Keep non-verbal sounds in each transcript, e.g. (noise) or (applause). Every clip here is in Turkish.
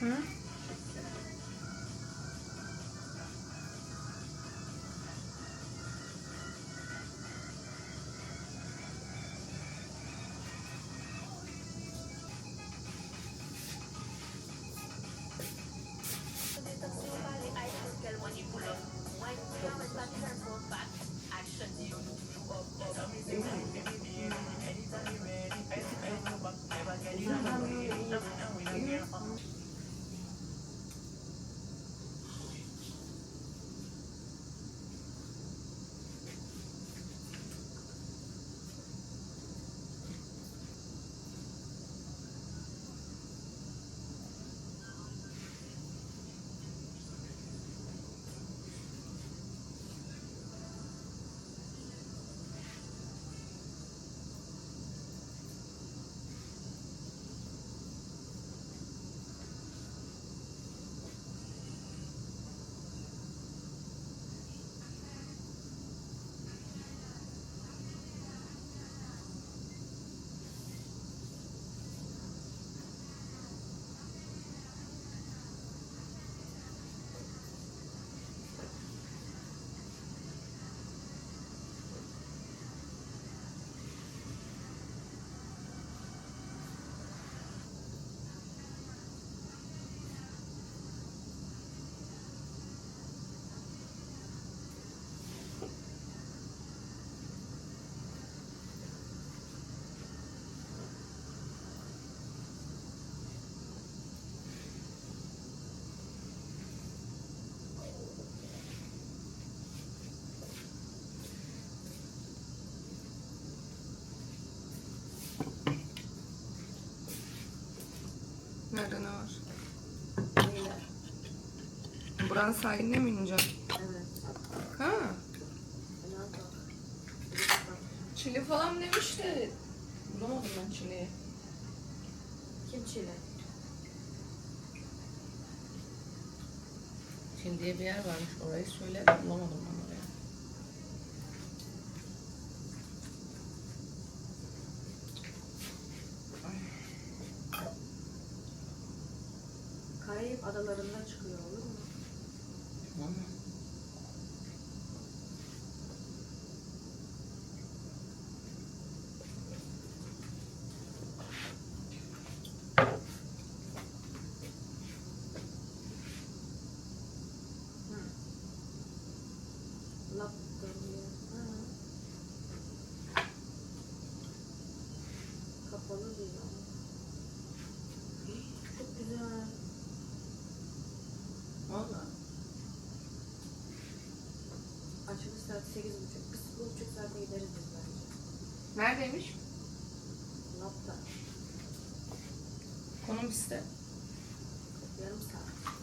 Hı? Nerede ne var? Buranın sahiline mi ineceğim? Evet. Ha. Çile falan demiş de bulamadım ben çileyi. Kim çile? Çin diye bir yer varmış orayı söyle bulamadım ben adalarında çıkıyor olur mu? Tamam. Ha. Kapalı diyor. Çok güzel. Valla. Saati sekiz buçuk. Biz bu buçuk saate gideriz biz bence. Neredeymiş? Lapta. Konum iste. Yarım saat.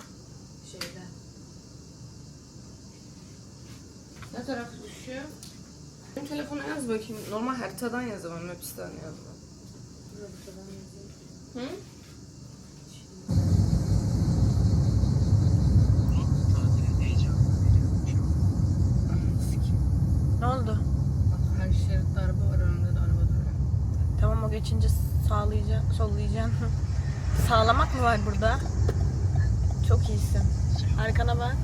Şeyde. Ne tarafı düşüyor? Benim telefona yaz bakayım. Normal haritadan yazamam, Maps'ten yazmam. Rabıtadan yazayım. Hı? Şimdi. Ananı sikeyim. Ne oldu? Bak her şeritte araba var, önümde de araba duruyor. O geçince sağlayacaksın, sollayacaksın. (laughs) Sağlamak mı var burada? Çok iyisin. Arkana bak.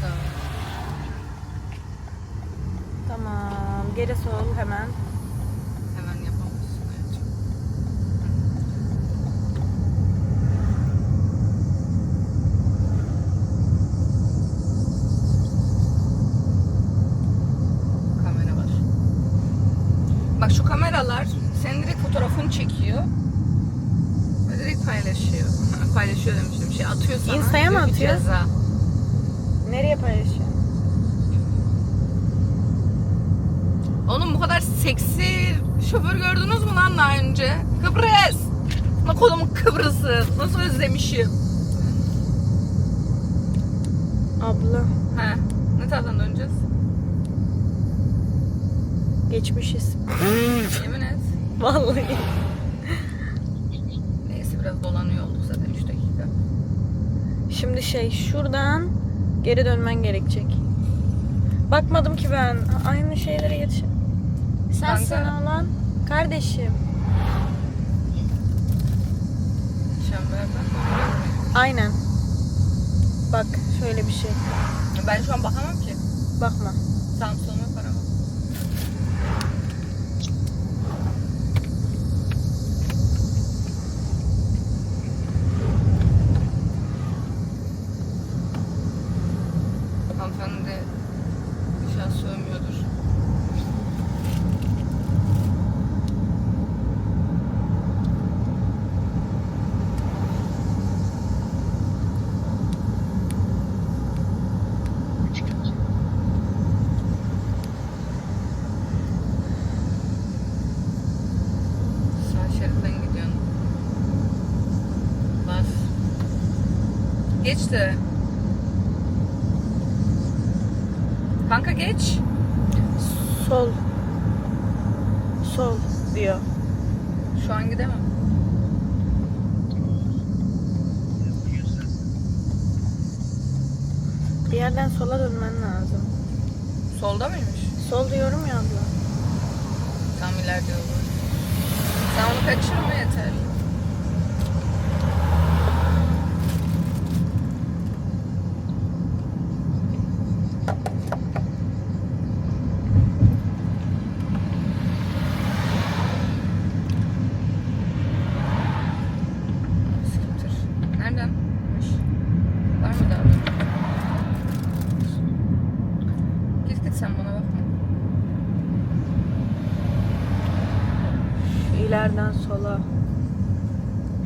Sağ ol. Tamam. Geri sol. Hemen yapamazsın hayatım. Kamera var. Bak şu kameralar senin direkt fotoğrafını çekiyor. Ve direkt paylaşıyor. paylaşıyor demiştim. Şey atıyor sana. Insta'ya mı diyor ki atıyor? Ceza. Nereye paylaşıyorsun? Oğlum bu kadar seksi şoför gördünüz mü lan daha önce? Kıbrıs! Lan kolumun Kıbrıs'ı. Nasıl özlemişim. Abla. He. Ne taraftan döneceğiz? Geçmişiz. (laughs) Yemin et. Vallahi. Neyse biraz dolanıyor olduk zaten 3 dakika. Şimdi şey şuradan geri dönmen gerekecek. Bakmadım ki ben. Aynı şeylere yetişim. Sensin Kanka. olan kardeşim. Aynen. Bak şöyle bir şey. Ben şu an bakamam ki. Bakma. Geç de. Kanka geç. Sol. Sol diyor. Şu an gidemem. Bir yerden sola dönmen lazım. Solda mıymış? Sol diyorum ya abla. Tam ileride yolu. Sen onu kaçırma yeter. Siktir. Nereden? Var mı daha? Git git sen bana bakma. Şu ileriden sola.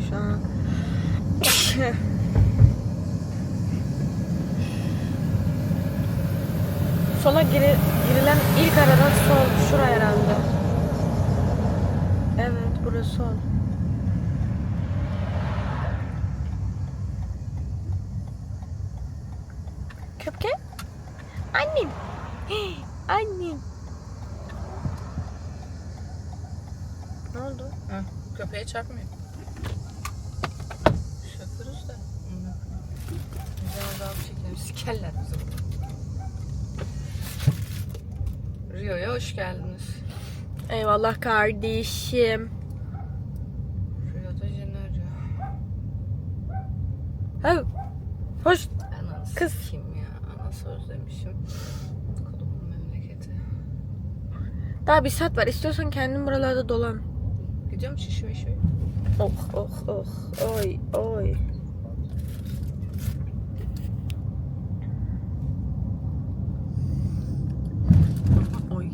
Şu an. (laughs) Sola giri, girilen ilk arada sol. Şura herhalde. Evet burası sol. Köpke? Çarpmıyor. Şoförüz de. Güzel daha bir şekilde sikerler bizi. Rio'ya hoş geldiniz. Eyvallah kardeşim. Rio de Janeiro. Ha, hoş. Anası Kız. kim ya? Anası özlemişim. Kolumun memleketi. Daha bir saat var. İstiyorsan kendin buralarda dolan. Gidiyorum şişme şişme. Oh oh oh. Oy oy. Oy.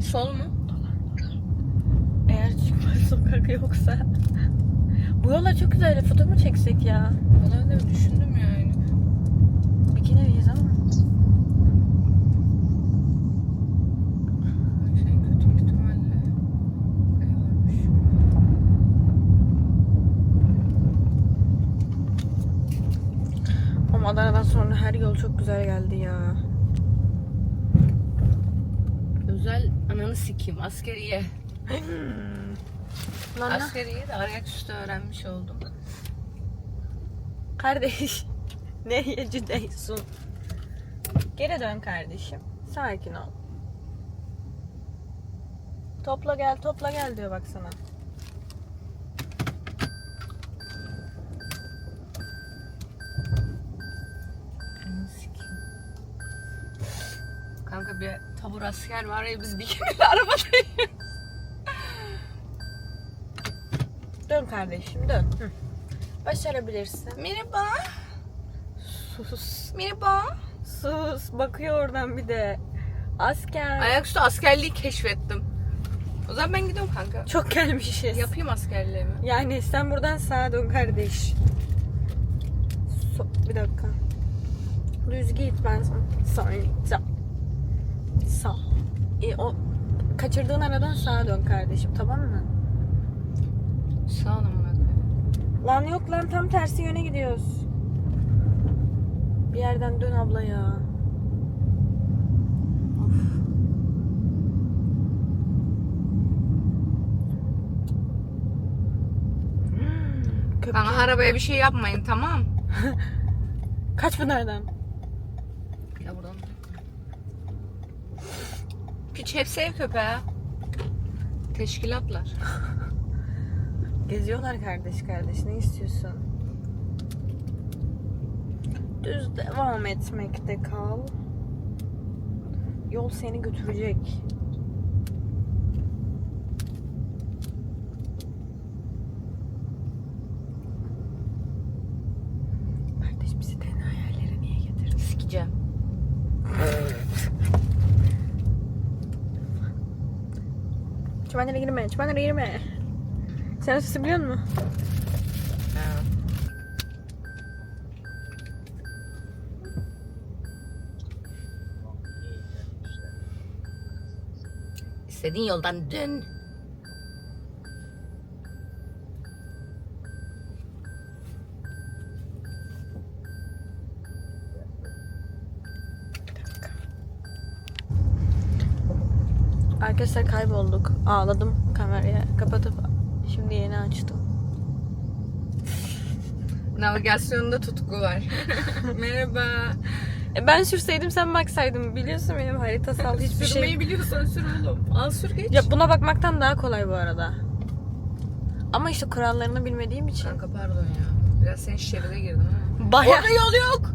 Sol mu? Eğer çıkmaz sokak yoksa. Bu yola çok güzel. Foto mu çeksek ya? Valla ne düşündüm yani. Bikiniyiz ama. Şey kötü ihtimalle. Ne varmış? Ama Adana'dan sonra her yol çok güzel geldi ya. Özel ananı sikeyim askeriye. (laughs) Lan Askeriye de ayaküstü öğrenmiş oldum. Kardeş. (laughs) Neye cüdeysun? Geri dön kardeşim. Sakin ol. Topla gel, topla gel diyor bak sana. Ananı sikeyim. Kanka bir tabur asker var ya biz bikinili (laughs) arabadayız. Kardeşim, dön. Hı. Başarabilirsin. Merhaba. Sus. Merhaba. Sus. Bakıyor oradan bir de. Asker. Ayaküstü askerliği keşfettim. O zaman ben gidiyorum kanka. Çok gelmişiz. Yapayım askerliğimi. Yani sen buradan sağa dön kardeş. So- bir dakika. Düz git ben sana. Sağ. Sağ. Sağ. E, o kaçırdığın aradan sağa dön kardeşim tamam mı? Lan yok lan tam tersi yöne gidiyoruz. Bir yerden dön abla ya. Köpke. Kanka arabaya bir şey yapmayın tamam. (laughs) Kaç Pınar'dan? Ya buradan hiç hepsi ev köpeği. Teşkilatlar. (laughs) Geziyorlar kardeş kardeş. Ne istiyorsun? Düz devam etmekte kal. Yol seni götürecek. Kardeş bizi tenha yerlere niye getirdin? Sikeceğim. Çimenlere girme, çimenlere girme. Sen o sesi biliyor musun? İstediğin yoldan dön. Arkadaşlar kaybolduk. Ağladım kamerayı kapatıp şimdi yeni açtım. Navigasyonda tutku var. (laughs) Merhaba. E ben sürseydim sen baksaydın. Biliyorsun benim haritasal hiçbir Sürmeyi şey. biliyorsan sür oğlum. Al sür geç. Ya buna bakmaktan daha kolay bu arada. Ama işte kurallarını bilmediğim için. Kanka pardon ya. Biraz senin şeride girdim ama. Baya Orada yol yok.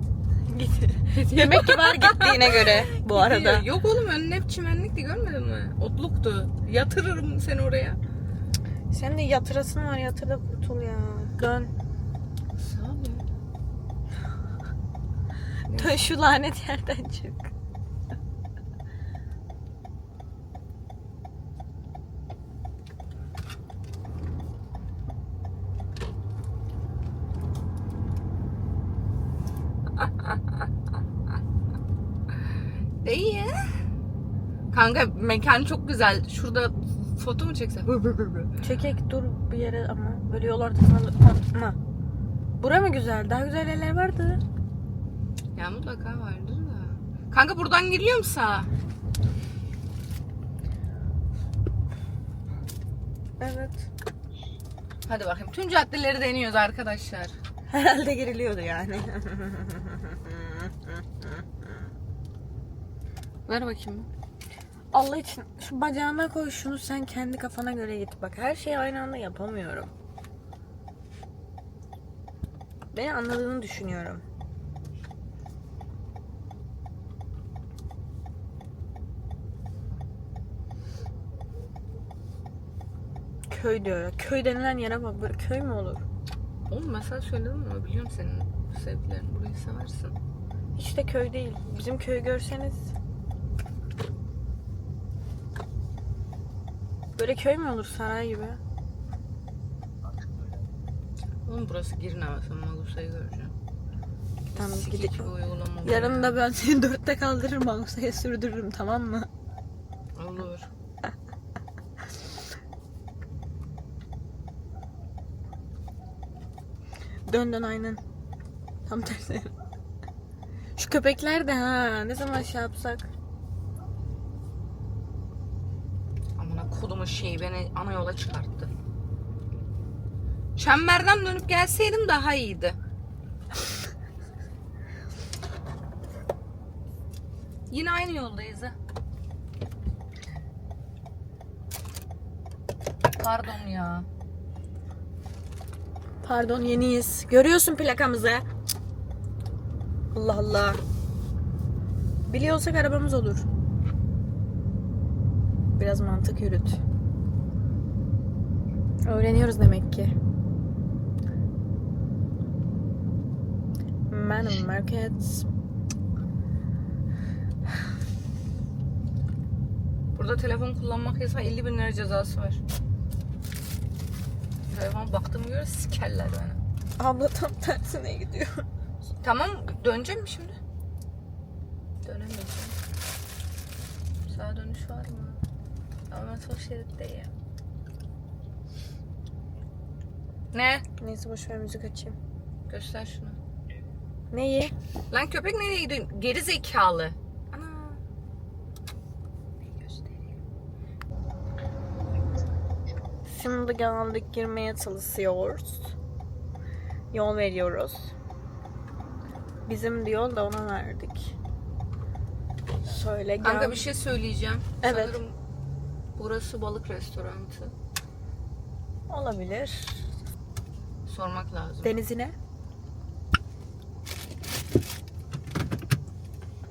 Demek ki var gittiğine göre bu arada. Gidiyor. Yok oğlum önüne hep çimenlikti görmedin mi? Otluktu. Yatırırım seni oraya. Sen de yatırasın var yatır da kurtul ya. Dön. Sağ ol. (laughs) Dön şu lanet yerden çık. (laughs) İyi. Kanka mekan çok güzel. Şurada foto mu çeksem? Çekek dur bir yere ama böyle yol ortasına ama. Bura mı güzel? Daha güzel yerler vardı. Ya mutlaka vardır da. Kanka buradan giriliyor mu sağa? Evet. Hadi bakayım. Tüm caddeleri deniyoruz arkadaşlar. Herhalde giriliyordu yani. Ver bakayım. Allah için şu bacağına koy şunu sen kendi kafana göre git. Bak her şeyi aynı anda yapamıyorum. Beni anladığını düşünüyorum. Köy diyor. Köy denilen yere bak. Böyle köy mü olur? Oğlum mesaj söyledim ama biliyorum senin sevgilerin. Burayı seversin. Hiç de köy değil. Bizim köyü görseniz. Böyle köy mü olur saray gibi? Oğlum burası Girne sen Magusa'yı göreceğim. Tamam Sikik gidelim. bir uygulama bu Yarın ya. da ben seni (laughs) dörtte kaldırırım Mansa'ya sürdürürüm tamam mı? Olur. Dön dön aynen. Tam tersi. Şu köpekler de ha ne zaman şey yapsak. Kodumun şeyi beni ana yola çıkarttı. Çemberden dönüp gelseydim daha iyiydi. (laughs) Yine aynı yoldayız ha. Pardon ya. Pardon yeniyiz. Görüyorsun plakamızı. Allah Allah. Biliyorsak arabamız olur. Biraz mantık yürüt. Öğreniyoruz demek ki. Man Market. Burada telefon kullanmak yasak 50 bin lira cezası var. Telefon baktığımı göre sikerler beni. Abla tam tersine gidiyor. Tamam döneceğim mi şimdi? Dönemeyeceğim. Sağa dönüş var mı? Ama sol şeritteyim. Ne? Neyse boşver müzik açayım. Göster şunu. Neyi? Lan köpek nereye gidiyor? Geri zekalı. Ana. Şimdi geldik girmeye çalışıyoruz. Yol veriyoruz. Bizim diyor da ona verdik. Şöyle gel. Kanka bir şey söyleyeceğim. Evet. Sanırım burası balık restoranı. Olabilir sormak lazım. Denizine?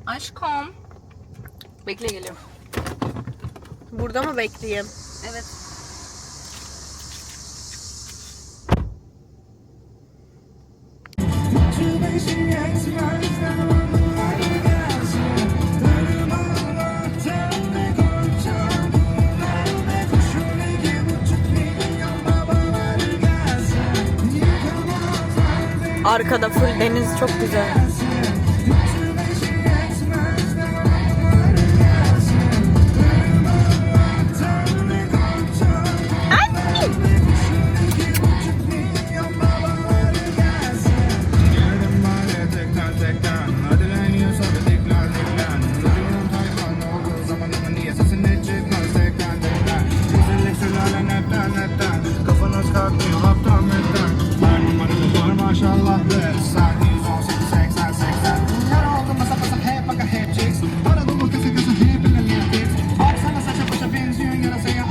Aşkım. Bekle geliyorum. Burada mı bekleyeyim? Evet. Arkada full deniz çok güzel.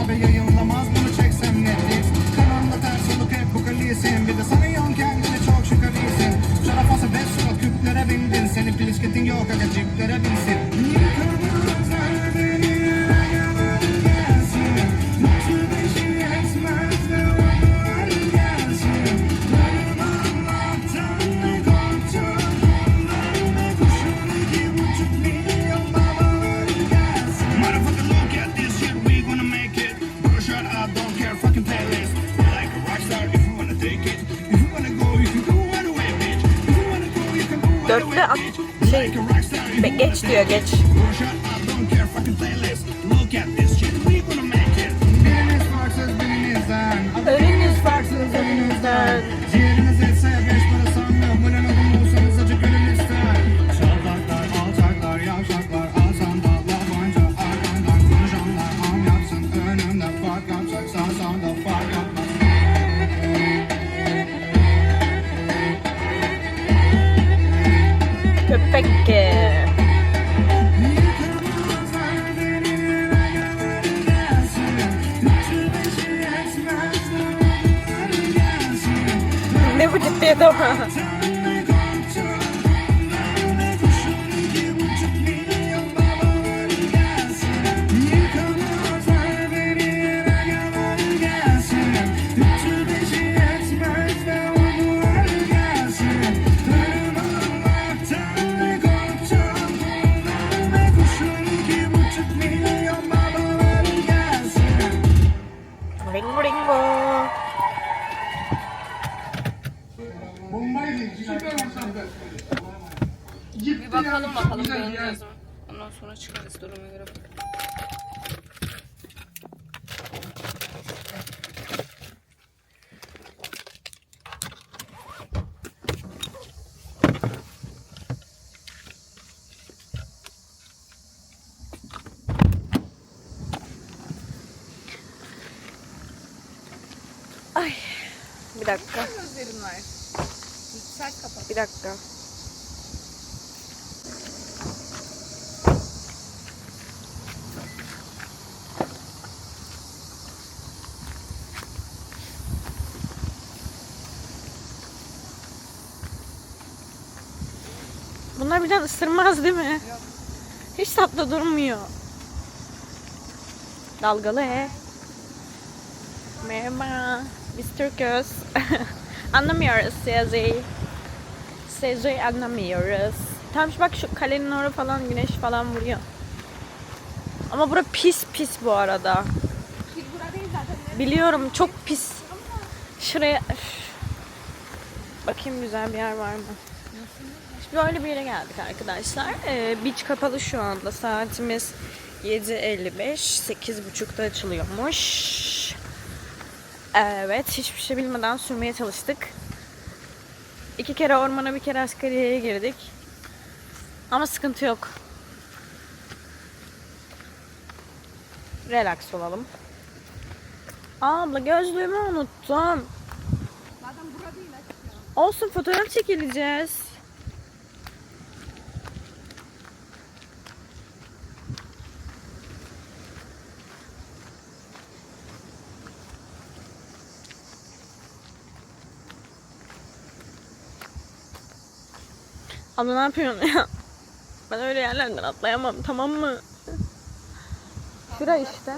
Yeah. Ay. Bir dakika. Gözlerim var. Bir dakika. Bunlar birden ısırmaz değil mi? Yok. Hiç tatlı durmuyor. Dalgalı he. Merhaba. Biz Türk'üz. (laughs) anlamıyoruz Sezi. Sezi anlamıyoruz. Tam şu bak şu kalenin orada falan güneş falan vuruyor. Ama bura pis pis bu arada. Biliyorum çok pis. Şuraya bakayım güzel bir yer var mı? Şimdi böyle bir yere geldik arkadaşlar. Ee, beach kapalı şu anda. Saatimiz 7.55. 8.30'da açılıyormuş. Evet, hiçbir şey bilmeden sürmeye çalıştık. İki kere ormana, bir kere askeriyeye girdik. Ama sıkıntı yok. Relax olalım. Abla gözlüğümü unuttum. Olsun fotoğraf çekileceğiz. Abla ne yapıyorsun ya? Ben öyle yerlerden atlayamam tamam mı? Şura işte.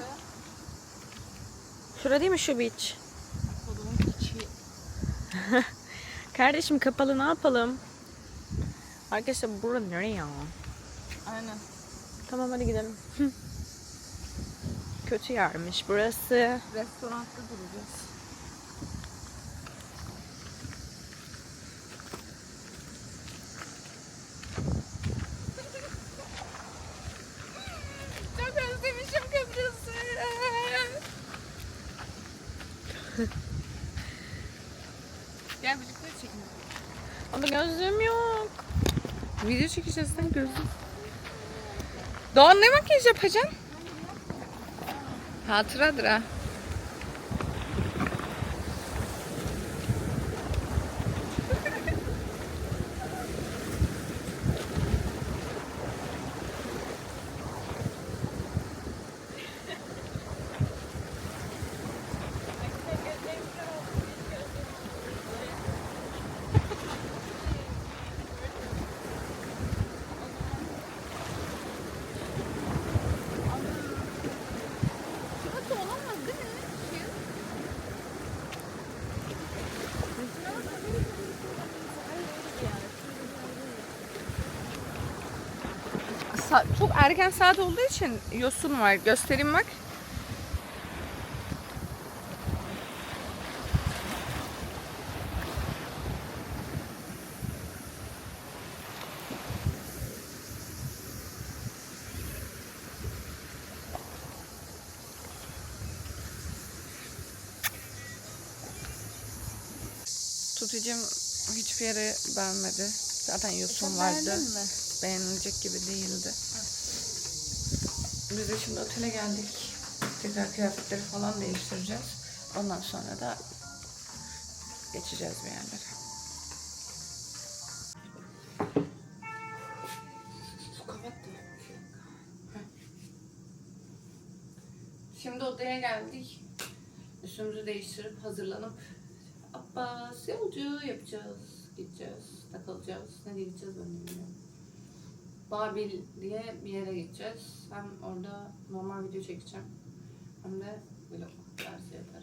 Şura değil mi şu beach? (laughs) Kardeşim kapalı ne yapalım? Arkadaşlar bura nereye ya? Aynen. Tamam hadi gidelim. Kötü yermiş burası. Restoranda duracağız. Çok özlemişim Kıbrıs'ı. Gel birlikte çekelim. Ama gözlüğüm yok. Video çekeceğiz lan gözlük. Doğan ne makyaj yapacaksın? Hatıradır ha. Çok erken saat olduğu için yosun var. Göstereyim bak. Tutucum hiçbir yere beğenmedi. Zaten yosun vardı. Beğenilecek gibi değildi. Biz de şimdi otele geldik. Tekrar kıyafetleri falan değiştireceğiz. Ondan sonra da geçeceğiz bir yerlere. Şimdi odaya geldik. Üstümüzü değiştirip hazırlanıp Abbas yolcu yapacağız. Gideceğiz, takılacağız. Nereye gideceğiz ben bilmiyorum. Babil diye bir yere gideceğiz. Hem orada normal video çekeceğim. Hem de vlog dersi yaparız.